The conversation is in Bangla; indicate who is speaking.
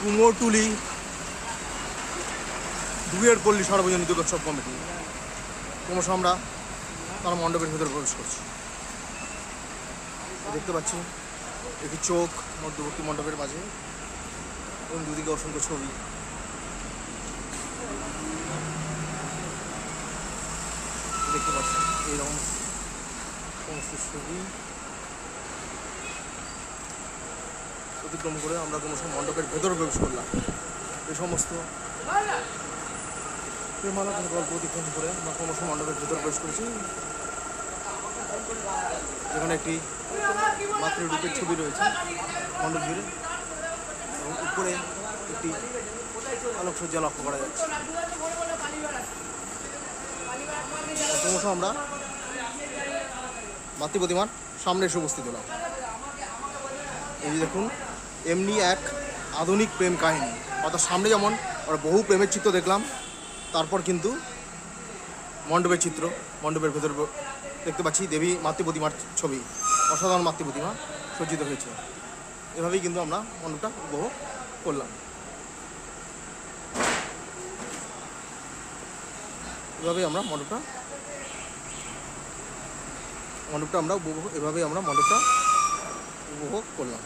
Speaker 1: কুমোরটুলি দুয়ের পল্লী সার্বজনীন দুর্গোৎসব কমিটি। ক্রমশ আমরা তার মণ্ডপের ভেতরে প্রবেশ করছি। দেখতে পাচ্ছি, একটি চোখ মধ্যবর্তী মণ্ডপের মাঝে এবং দুদিকে অসংখ্য ছবি। দেখতে পাচ্ছি এইরকম সমস্ত ছবি। অতিক্রম করে আমরা কোনো সব মণ্ডপের ভেতরে প্রবেশ করলাম। এই সমস্ত প্রেমালা গল্প অতিক্রম করে আমরা কোনো ক্রমশ মণ্ডপের ভেতরে প্রবেশ করেছি। যেখানে একটি মাতৃরূপের ছবি রয়েছে, মণ্ডপ জুড়ে। এবং উপরে একটি আলোকসজ্জা লক্ষ্য করা যাচ্ছে। ক্রমশ আমরা মাতৃ প্রতিমার সামনে এসে উপস্থিত হলাম। এই দেখুন এমনি এক আধুনিক প্রেম কাহিনী। অর্থাৎ সামনে যেমন আমরা বহু প্রেমের চিত্র দেখলাম, তারপর কিন্তু মণ্ডপের চিত্র, মণ্ডপের ভেতর দেখতে পাচ্ছি দেবী মাতৃ প্রতিমার ছবি, অসাধারণ মাতৃপ্রতিমা সজ্জিত হয়েছে। এভাবেই কিন্তু আমরা মণ্ডপটা উপভোগ করলাম। এভাবেই আমরা মণ্ডপটা মণ্ডপটা আমরা উপভোগ, এভাবেই আমরা মণ্ডপটা উপভোগ করলাম।